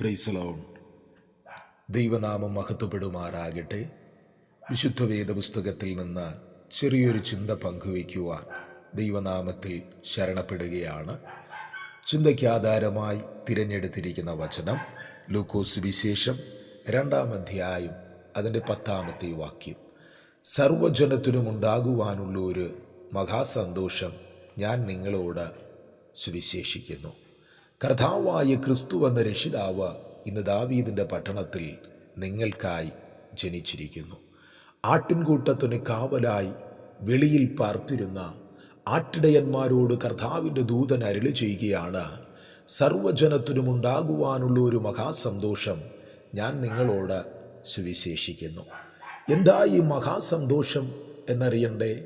പ്രൈസലോൺ ദൈവനാമം മഹത്വപ്പെടുമാറാകട്ടെ. വിശുദ്ധ വേദപുസ്തകത്തിൽ നിന്ന് ചെറിയൊരു ചിന്ത പങ്കുവയ്ക്കുവാൻ ദൈവനാമത്തിൽ ശരണപ്പെടുകയാണ്. ചിന്തയ്ക്ക് ആധാരമായി തിരഞ്ഞെടുത്തിരിക്കുന്ന വചനം ലൂക്കോസ് വിശേഷം രണ്ടാം അധ്യായം അതിന്റെ പത്താമത്തെ വാക്യം. സർവജനത്തിനും ഉണ്ടാകുവാനുള്ള ഒരു മഹാസന്തോഷം ഞാൻ നിങ്ങളോട് സുവിശേഷിക്കുന്നു. കർത്താവായ ക്രിസ്തു എന്ന രക്ഷിതാവ് ഇന്ന് ദാവീദിന്റെ പട്ടണത്തിൽ നിങ്ങൾക്കായി ജനിച്ചിരിക്കുന്നു. ആട്ടിൻകൂട്ടത്തിന് കാവലായി വെളിയിൽ പാർത്തിരുന്ന ആട്ടിടയന്മാരോട് കർത്താവിന്റെ ദൂതൻ അരുളി ചെയ്യുകയാണ് സർവജനത്തിനും ഉണ്ടാകുവാനുള്ള ഒരു മഹാസന്തോഷം ഞാൻ നിങ്ങളോട് സുവിശേഷിക്കുന്നു. എന്താ ഈ മഹാസന്തോഷം എന്നറിയണ്ടേ?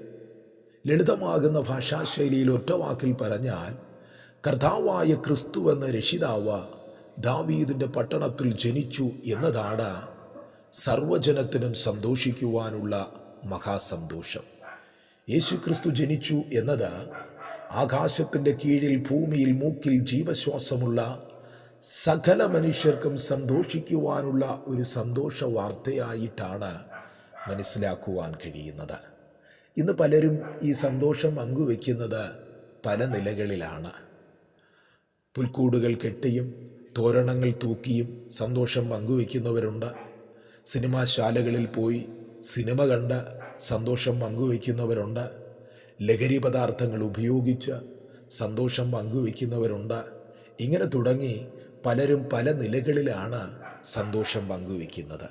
ലളിതമാകുന്ന ഭാഷാശൈലിയിൽ ഒറ്റവാക്കിൽ പറഞ്ഞാൽ കർത്താവായ ക്രിസ്തു എന്ന രക്ഷിതാവ് ദാവീദിന്റെ പട്ടണത്തിൽ ജനിച്ചു എന്നതാണ് സർവജനത്തിനും സന്തോഷിക്കുവാനുള്ള മഹാസന്തോഷം. യേശു ക്രിസ്തു ജനിച്ചു എന്നത് ആകാശത്തിന്റെ കീഴിൽ ഭൂമിയിൽ മൂക്കിൽ ജീവശ്വാസമുള്ള സകല മനുഷ്യർക്കും സന്തോഷിക്കുവാനുള്ള ഒരു സന്തോഷ വാർത്തയായിട്ടാണ് മനസ്സിലാക്കുവാൻ കഴിയുന്നത്. ഇന്ന് പലരും ഈ സന്തോഷം പങ്കുവെക്കുന്നത് പല നിലകളിലാണ്. പുൽക്കൂടുകൾ കെട്ടിയും തോരണങ്ങൾ തൂക്കിയും സന്തോഷം പങ്കുവയ്ക്കുന്നവരുണ്ട്. സിനിമാശാലകളിൽ പോയി സിനിമ കണ്ട് സന്തോഷം പങ്കുവയ്ക്കുന്നവരുണ്ട്. ലഹരി പദാർത്ഥങ്ങൾ ഉപയോഗിച്ച് സന്തോഷം പങ്കുവയ്ക്കുന്നവരുണ്ട്. ഇങ്ങനെ തുടങ്ങി പലരും പല നിലകളിലാണ് സന്തോഷം പങ്കുവയ്ക്കുന്നത്.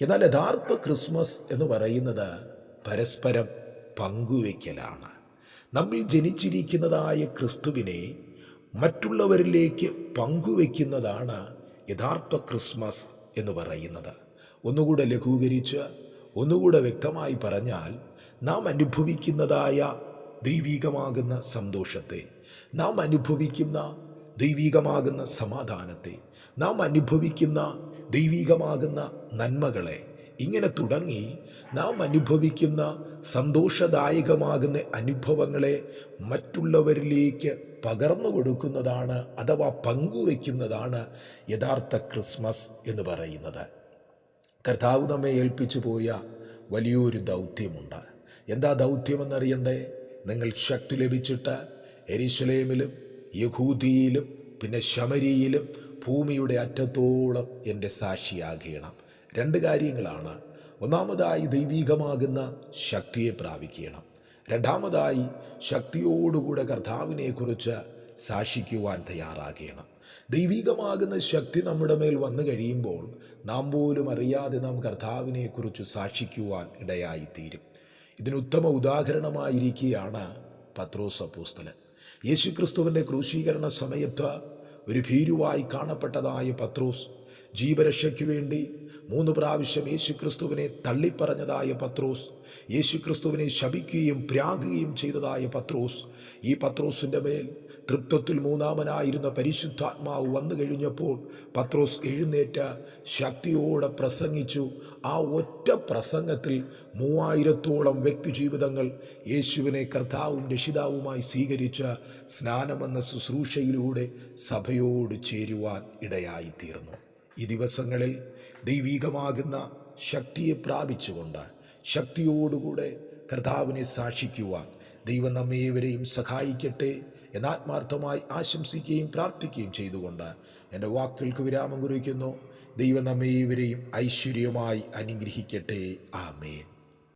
എന്നാൽ യഥാർത്ഥ ക്രിസ്മസ് എന്ന് പറയുന്നത് പരസ്പരം പങ്കുവയ്ക്കലാണ്. നമ്മൾ ജനിച്ചിരിക്കുന്നതായ ക്രിസ്തുവിനെ മറ്റുള്ളവരിലേക്ക് പങ്കുവെക്കുന്നതാണ് യഥാർത്ഥ ക്രിസ്മസ് എന്ന് പറയുന്നത്. ഒന്നുകൂടെ ലഘൂകരിച്ച് ഒന്നുകൂടെ വ്യക്തമായി പറഞ്ഞാൽ നാം അനുഭവിക്കുന്നതായ ദൈവികമാകുന്ന സന്തോഷത്തെ നാം അനുഭവിക്കുന്ന ദൈവികമാകുന്ന സമാധാനത്തെ നാം അനുഭവിക്കുന്ന ദൈവികമാകുന്ന നന്മകളെ ഇങ്ങനെ തുടങ്ങി നാം അനുഭവിക്കുന്ന സന്തോഷദായകമാകുന്ന അനുഭവങ്ങളെ മറ്റുള്ളവരിലേക്ക് പകർന്നു കൊടുക്കുന്നതാണ് അഥവാ പങ്കുവെക്കുന്നതാണ് യഥാർത്ഥ ക്രിസ്മസ് എന്ന് പറയുന്നത്. കർത്താവ് നമ്മെ ഏൽപ്പിച്ചു പോയ വലിയൊരു ദൗത്യമുണ്ട്. എന്താ ദൗത്യമെന്നറിയണ്ടേ? നിങ്ങൾ ശക്തി ലഭിച്ചിട്ട് എരിശലേമിലും യഹൂദിയിലും പിന്നെ ശമരിയിലും ഭൂമിയുടെ അറ്റത്തോളം എന്റെ സാക്ഷിയാകണം. രണ്ട് കാര്യങ്ങളാണ്. ഒന്നാമതായി ദൈവീകമാകുന്ന ശക്തിയെ പ്രാപിക്കണം. രണ്ടാമതായി ശക്തിയോടുകൂടെ കർത്താവിനെക്കുറിച്ച് സാക്ഷിക്കുവാൻ തയ്യാറാകണം. ദൈവികമാകുന്ന ശക്തി നമ്മുടെ മേൽ വന്നു കഴിയുമ്പോൾ നാം പോലും അറിയാതെ നാം കർത്താവിനെക്കുറിച്ച് സാക്ഷിക്കുവാൻ ഇടയായിത്തീരും. ഇതിനുത്തമ ഉദാഹരണമായിരിക്കുകയാണ് പത്രോസ് അപ്പോസ്തലൻ. യേശുക്രിസ്തുവിന്റെ ക്രൂശീകരണ സമയത്ത് ഒരു ഭീരുവായി കാണപ്പെട്ടതായ പത്രോസ് ജീവരക്ഷയ്ക്കു വേണ്ടി മൂന്ന് പ്രാവശ്യം യേശുക്രിസ്തുവിനെ തള്ളിപ്പറഞ്ഞതായ പത്രോസ് യേശുക്രിസ്തുവിനെ ശപിക്കുകയും പ്രാകുകയും ചെയ്തതായ പത്രോസ്. ഈ പത്രോസിന്റെ മേൽ തൃത്വത്തിൽ മൂന്നാമനായിരുന്ന പരിശുദ്ധാത്മാവ് വന്നു കഴിഞ്ഞപ്പോൾ പത്രോസ് എഴുന്നേറ്റ് ശക്തിയോടെ പ്രസംഗിച്ചു. ആ ഒറ്റ പ്രസംഗത്തിൽ മൂവായിരത്തോളം വ്യക്തിജീവിതങ്ങൾ യേശുവിനെ കർത്താവും രക്ഷിതാവുമായി സ്വീകരിച്ച സ്നാനമെന്ന ശുശ്രൂഷയിലൂടെ സഭയോട് ചേരുവാൻ ഇടയായിത്തീർന്നു. ഈ ദിവസങ്ങളിൽ ദൈവീകമാകുന്ന ശക്തിയെ പ്രാപിച്ചുകൊണ്ട് ശക്തിയോടുകൂടെ കർത്താവിനെ സാക്ഷിക്കുവാൻ ദൈവം നമ്മേവരെയും സഹായിക്കട്ടെ എന്നാത്മാർത്ഥമായി ആശംസിക്കുകയും പ്രാർത്ഥിക്കുകയും ചെയ്തുകൊണ്ട് എന്റെ വാക്കുകൾക്ക് വിരാമം കുറിക്കുന്നു. ദൈവം നമ്മേവരെയും ഐശ്വര്യമായി അനുഗ്രഹിക്കട്ടെ. ആമേൻ.